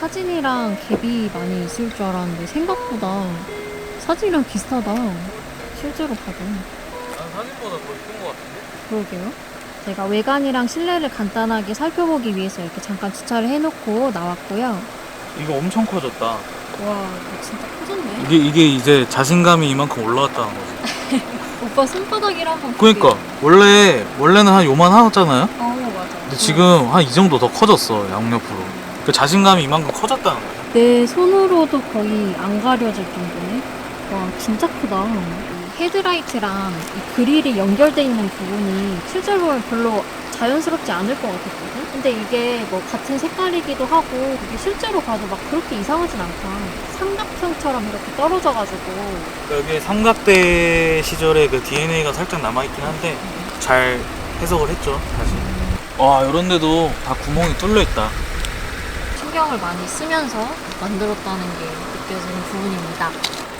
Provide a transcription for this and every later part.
사진이랑 갭이 많이 있을 줄 알았는데 생각보다 사진이랑 비슷하다. 실제로 봐도. 난 사진보다 더 이쁜 것 같은데? 그러게요. 제가 외관이랑 실내를 간단하게 살펴보기 위해서 이렇게 잠깐 주차를 해놓고 나왔고요. 이거 엄청 커졌다. 와, 이거 진짜 커졌네. 이게 이게 이제 자신감이 이만큼 올라왔다는 거지. 오빠 손바닥이랑 한번 그러니까 볼게요. 원래 원래는 한 요만 하잖아요. 어, 맞아. 근데 지금 한 이 정도 더 커졌어 양옆으로. 그 자신감이 이만큼 커졌다는 거야. 내 손으로도 거의 안 가려질 정도네. 와, 진짜 크다. 이 헤드라이트랑 이 그릴이 연결돼 있는 부분이 실제로 보면 별로 자연스럽지 않을 것 같았거든. 근데 이게 뭐 같은 색깔이기도 하고 이게 실제로 봐도 막 그렇게 이상하진 않다. 삼각형처럼 이렇게 떨어져가지고 여기 삼각대 시절의 그 DNA가 살짝 남아있긴 한데 잘 해석을 했죠 다시. 와 이런 데도 다 구멍이 뚫려 있다. 신경을 많이 쓰면서 만들었다는 게 느껴지는 부분입니다.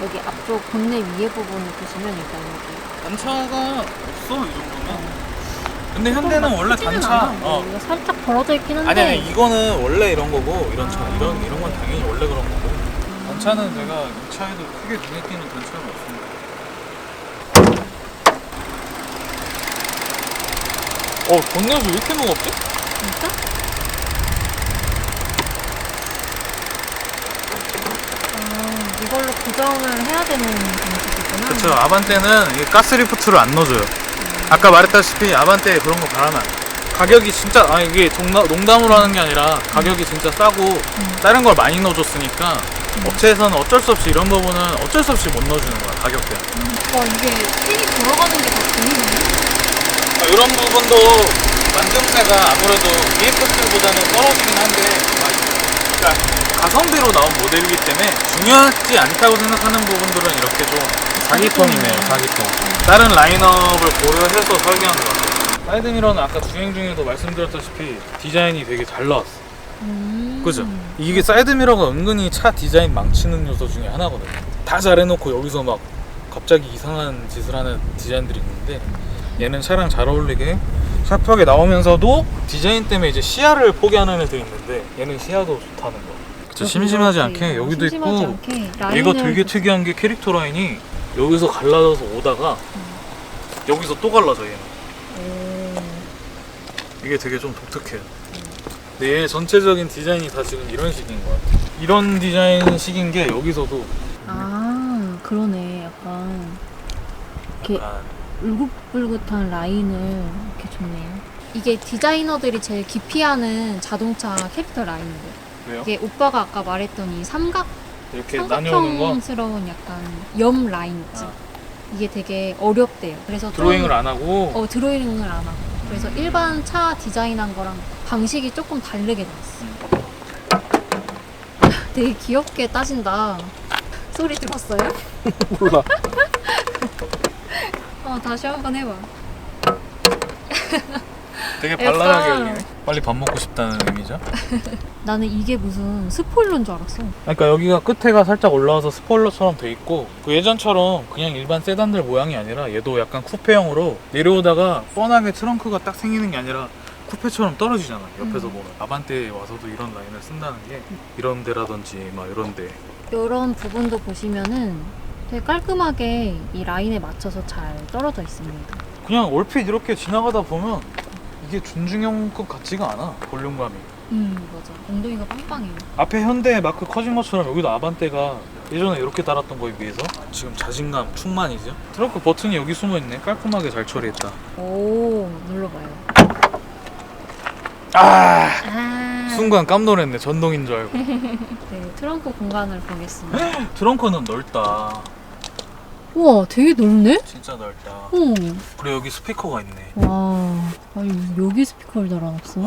여기 앞쪽 본네 위에 부분을 보시면 일단 여기 단차가 없어 이 정도면. 근데 현대는 원래 크지는 단차. 않아. 뭐 어. 여기가 살짝 벌어져 있긴 한데 아니 아니 이거는 원래 이런 거고 이런 차 아. 이런 이런 건 당연히 원래 그런 거고. 단차는 제가 이 차에도 크게 눈에 띄는 단차가 없습니다. 어 본넷이 왜 이렇게 무겁지? 진짜? 아, 이걸로 고정을 해야 되는 방식이구나. 그렇죠. 아반떼는 이게 가스리프트를 안 넣어줘요. 아까 말했다시피 아반떼 그런 거 바라나. 가격이 진짜 아 이게 농담, 농담으로 하는 게 아니라 가격이 진짜 싸고 다른 걸 많이 넣어줬으니까 업체에서는 어쩔 수 없이 이런 부분은 어쩔 수 없이 못 넣어주는 거야 가격 때문에. 와, 이게 핀이 돌아가는 게다 보이네. 아, 이런 부분도 만듦새가 아무래도 EFS보다는 떨어지긴 한데 아, 그러니까 가성비로 나온 모델이기 때문에 중요하지 않다고 생각하는 부분들은 이렇게 좀 사기통이네요 사기통. 다른 라인업을 고려해서 설계한 것 같아요. 사이드미러는 아까 주행 중에도 말씀드렸다시피 디자인이 되게 잘 나왔어. 음. 그죠? 이게 사이드미러가 은근히 차 디자인 망치는 요소 중에 하나거든요. 다 잘해놓고 여기서 막 갑자기 이상한 짓을 하는 디자인들이 있는데 얘는 차랑 잘 어울리게 샤프하게 나오면서도 디자인 때문에 이제 시야를 포기하는 애들이 있는데 얘는 시야도 좋다는 거 그쵸 심심하지 이렇게 않게 여기도 심심하지 있고 않게 얘가 라인을 되게 특이한 게 캐릭터 라인이 여기서 갈라져서 오다가 여기서 또 갈라져 얘는 오. 이게 되게 좀 독특해요. 근데 얘 전체적인 디자인이 다 지금 이런 식인 것 같아. 이런 디자인 식인 게 여기서도 아, 그러네. 약간 이렇게 약간 울긋불긋한 라인을 이렇게 줬네요. 이게 디자이너들이 제일 기피하는 자동차 캐릭터 라인인데 왜요? 이게 오빠가 아까 말했던 이 삼각 이렇게 나뉘어오는 거 삼각형스러운 약간 염 라인 있지. 아. 이게 되게 어렵대요. 그래서 좀- 드로잉을 안 하고 어 드로잉을 안 하고 그래서 일반 차 디자인한 거랑 방식이 조금 다르게 나왔어. 되게 귀엽게 따진다. 소리 들었어요? 몰라. 어 다시 한번 해봐. 되게 발랄하게 열리네. 빨리 밥 먹고 싶다는 의미죠. 나는 이게 무슨 스포일러인 줄 알았어. 그러니까 여기가 끝에가 살짝 올라와서 스포일러처럼 돼 있고 그 예전처럼 그냥 일반 세단들 모양이 아니라 얘도 약간 쿠페형으로 내려오다가 뻔하게 트렁크가 딱 생기는 게 아니라 쿠페처럼 떨어지잖아 옆에서 음. 보면 아반떼에 와서도 이런 라인을 쓴다는 게 이런 데라든지 막 이런 데 이런 부분도 보시면은 되게 깔끔하게 이 라인에 맞춰서 잘 떨어져 있습니다. 그냥 얼핏 이렇게 지나가다 보면 이게 준중형급 같지가 않아 볼륨감이 음 맞아. 엉덩이가 빵빵해요. 앞에 현대 마크 커진 것처럼 여기도 아반떼가 예전에 이렇게 달았던 거에 비해서 지금 자신감 충만이죠 트렁크 버튼이 여기 숨어있네 깔끔하게 잘 처리했다 오 눌러봐요. 아 아 순간 깜놀했네 전동인 줄 알고 네, 트렁크 공간을 보겠습니다. 트렁크는 넓다 우와, 되게 넓네? 진짜 넓다 오. 그리고 여기 스피커가 있네 와, 아니, 여기 스피커를 달아놨어?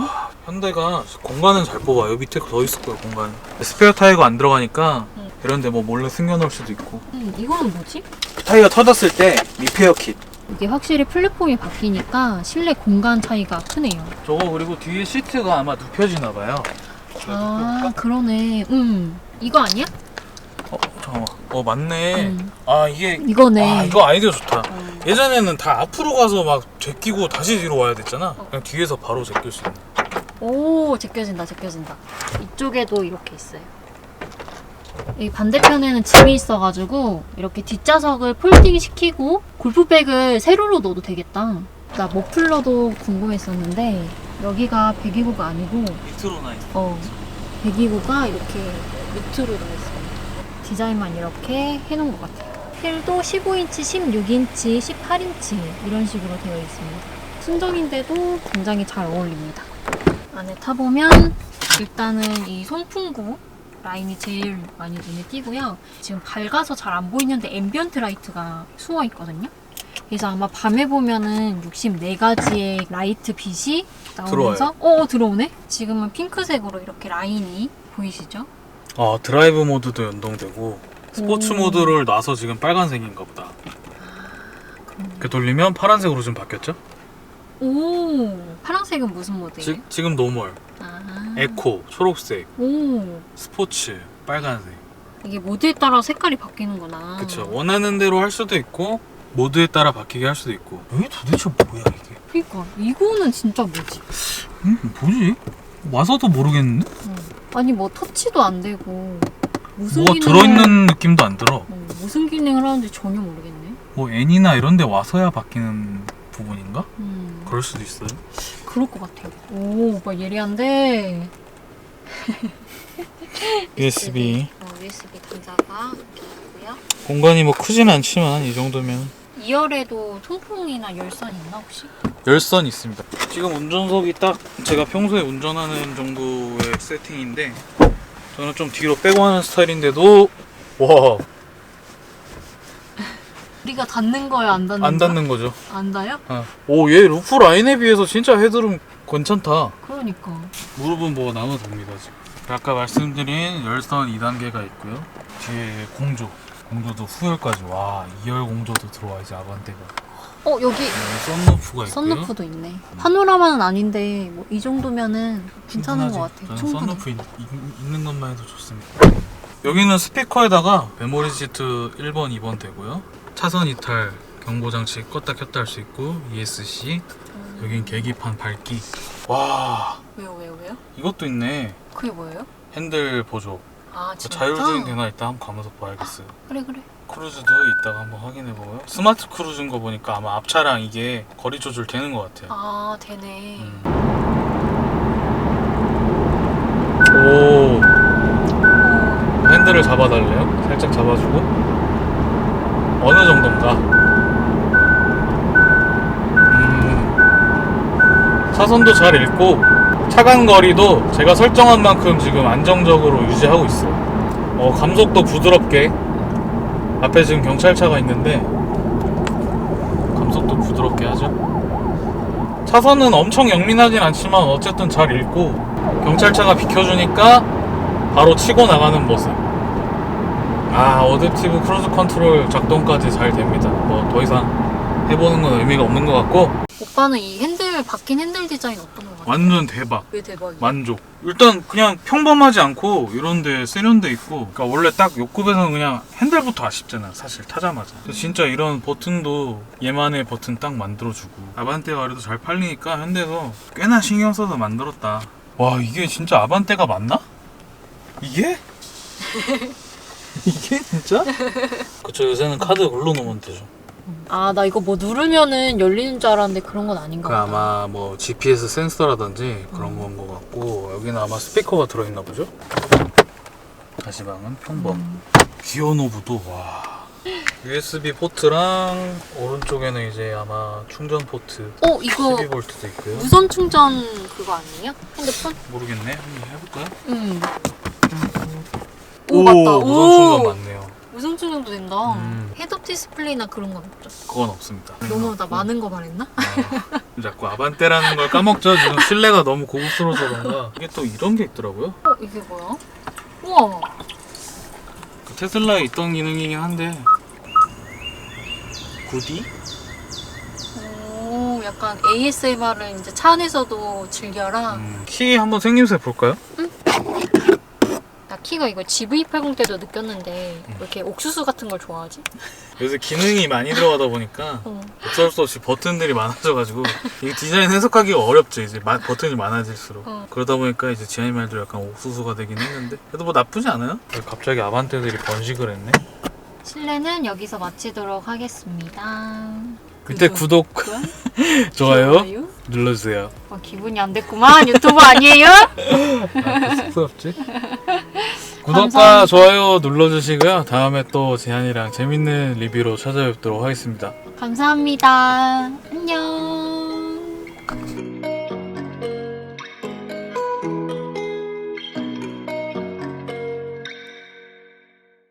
현대가 공간은 잘 뽑아 여기 밑에 더 있을 거야 공간 스페어 타이어가 안 들어가니까 응. 이런데 뭐 몰래 숨겨놓을 수도 있고 음, 이거는 뭐지? 타이어 터졌을 때 리페어 킷 이게 확실히 플랫폼이 바뀌니까 실내 공간 차이가 크네요. 저거 그리고 뒤에 시트가 아마 눕혀지나 봐요 아, 그러네. 음, 이거 아니야? 어 어 맞네 음. 아 이게 이거네. 아 이거 아이디어 좋다 어. 예전에는 다 앞으로 가서 막 제끼고 다시 뒤로 와야 됐잖아 그냥 뒤에서 바로 제낄 수 있는 오 제껴진다 제껴진다 이쪽에도 이렇게 있어요 이 반대편에는 짐이 있어가지고 이렇게 뒷좌석을 폴딩 시키고 골프백을 세로로 넣어도 되겠다 나 머플러도 궁금했었는데 여기가 배기구가 아니고 밑으로 나 있어. 어 배기구가 이렇게 밑으로 되어 있습니다 디자인만 이렇게 해놓은 것 같아요 휠도 15인치, 16인치, 18인치 이런 식으로 되어 있습니다 순정인데도 굉장히 잘 어울립니다 안에 타보면 일단은 이 송풍구 라인이 제일 많이 눈에 띄고요. 지금 밝아서 잘 안 보이는데 앰비언트 라이트가 숨어 있거든요. 그래서 아마 밤에 보면은 64가지의 라이트 빛이 나오면서 어, 어 들어오네. 지금은 핑크색으로 이렇게 라인이 보이시죠? 아 드라이브 모드도 연동되고 스포츠 오. 모드를 놔서 지금 빨간색인가 보다. 이렇게 돌리면 파란색으로 좀 바뀌었죠? 오 파란색은 무슨 모드예요? 지, 지금 노멀, 아. 에코, 초록색, 오 스포츠, 빨간색. 이게 모드에 따라 색깔이 바뀌는구나. 그쵸. 원하는 대로 할 수도 있고 모드에 따라 바뀌게 할 수도 있고. 이게 도대체 뭐야 이게? 그러니까 이거는 진짜 뭐지? 음 뭐지? 와서도 모르겠는데? 어. 아니 뭐 터치도 안 되고 무슨 뭐가 기능을- 들어있는 느낌도 안 들어. 어, 무슨 기능을 하는지 전혀 모르겠네. 뭐 N이나 이런 데 와서야 바뀌는 부분인가? 음, 그럴 수도 있어요. 그럴 것 같아요. 오, 오빠 예리한데. USB. 어, USB 단자가 이렇게 있고요. 공간이 뭐 크진 않지만 이 정도면 2열에도 통풍이나 열선 있나 혹시? 열선 있습니다. 지금 운전석이 딱 제가 평소에 운전하는 정도의 세팅인데 저는 좀 뒤로 빼고 하는 스타일인데도 와안 우리가 닿는 거야, 안 닿는 거야? 닿는 거죠. 안 닿아요? 오얘 루프 라인에 비해서 진짜 헤드룸 괜찮다. 그러니까. 무릎은 뭐 나눠 됩니다 지금. 아까 말씀드린 열선 2단계가 있고요. 뒤에 공조. 공조도 후열까지 와 2열 공조도 들어와 이제 아반떼가. 어, 여기 네, 썬루프가 있고요. 썬루프도 있네. 파노라마는 아닌데 뭐 이 정도면은 괜찮은 것 충분하지. 같아. 저는. 썬루프 있, 있- 있는 것만 해도 좋습니다. 여기는 스피커에다가 메모리 시트 1번, 2번 되고요. 차선 이탈 경고 장치 껐다 켰다 할 수 있고 ESC. 여긴 계기판 밝기. 와 왜요, 왜요, 왜요? 이것도 있네. 그게 뭐예요? 핸들 보조. 아, 진짜? 자율주행 되나 이따 한번 가면서 봐야겠어요. 그래, 그래. 크루즈도 이따가 한번 확인해 보고요. 스마트 크루즈인 거 보니까 아마 앞차랑 이게 거리 조절 되는 것 같아요. 아, 되네. 음. 오 핸들을 잡아달래요. 살짝 잡아주고 어느 정도인가. 음. 차선도 잘 읽고 차간 거리도 제가 설정한 만큼 지금 안정적으로 유지하고 있어요. 어, 감속도 부드럽게 앞에 지금 경찰차가 있는데 감속도 부드럽게 하죠. 차선은 엄청 영민하진 않지만 어쨌든 잘 읽고 경찰차가 비켜주니까 바로 치고 나가는 모습. 아 어댑티브 크루즈 컨트롤 작동까지 잘 됩니다. 뭐 더 이상 해보는 건 의미가 없는 것 같고 오빠는 이 핸들 바뀐 핸들 디자인 어떤 거 같아? 완전 대박. 왜 대박이야? 만족. 일단 그냥 평범하지 않고 이런데 세련돼 있고 그러니까 원래 딱 옆급에서는 그냥 핸들부터 아쉽잖아 사실 타자마자 그래서 진짜 이런 버튼도 얘만의 버튼 딱 만들어주고 아반떼 와리도 잘 팔리니까 현대에서 꽤나 신경 써서 만들었다 와 이게 진짜 아반떼가 맞나? 이게? 이게 진짜? 그쵸 요새는 카드 걸러놓으면 되죠 아, 나 이거 뭐 누르면은 열리는 줄 알았는데 그런 건 아닌가 그 보다. 아마 뭐 GPS 센서라든지 그런 건 것 같고 여기는 아마 스피커가 들어있나 보죠? 다시방은 평범 기어 노브도 와 USB 포트랑 오른쪽에는 이제 아마 충전 포트 어, 이거 12V도 있고요 무선 충전 그거 아니에요? 핸드폰? 모르겠네 한번 해볼까요? 응. 오, 맞다. 무선 오, 충전 맞네요 무선 충전도 된다. 음. 헤드업 디스플레이나 그런 건 없죠. 그건 없습니다 너무 나 많은 거 말했나? 아, 자꾸 아반떼라는 걸 까먹죠 지금 실내가 너무 고급스러워서 그런가 이게 또 이런 게 있더라고요 어, 이게 뭐야? 우와. 그 테슬라에 있던 기능이긴 한데 구디? 오, 약간 ASMR을 이제 차 안에서도 즐겨라. 음, 키 한번 생김새 볼까요? 나 키가 이거 GV80 때도 느꼈는데 음. 왜 이렇게 옥수수 같은 걸 좋아하지? 요새 기능이 많이 들어가다 보니까 어. 어쩔 수 없이 버튼들이 많아져가지고 이게 디자인 해석하기가 어렵죠 이제 마- 버튼이 많아질수록 어. 그러다 보니까 이제 지안이 말도 약간 옥수수가 되긴 했는데 그래도 뭐 나쁘지 않아요? 갑자기 아반떼들이 번식을 했네 실내는 여기서 마치도록 하겠습니다. 밑에 구독 좋아요 눌러주세요 어, 기분이 안 됐구만. 유튜브 아니에요? 아, 쑥스럽지? 구독과 좋아요 눌러주시고요. 다음에 또 재한이랑 재밌는 리뷰로 찾아뵙도록 하겠습니다. 감사합니다. 안녕.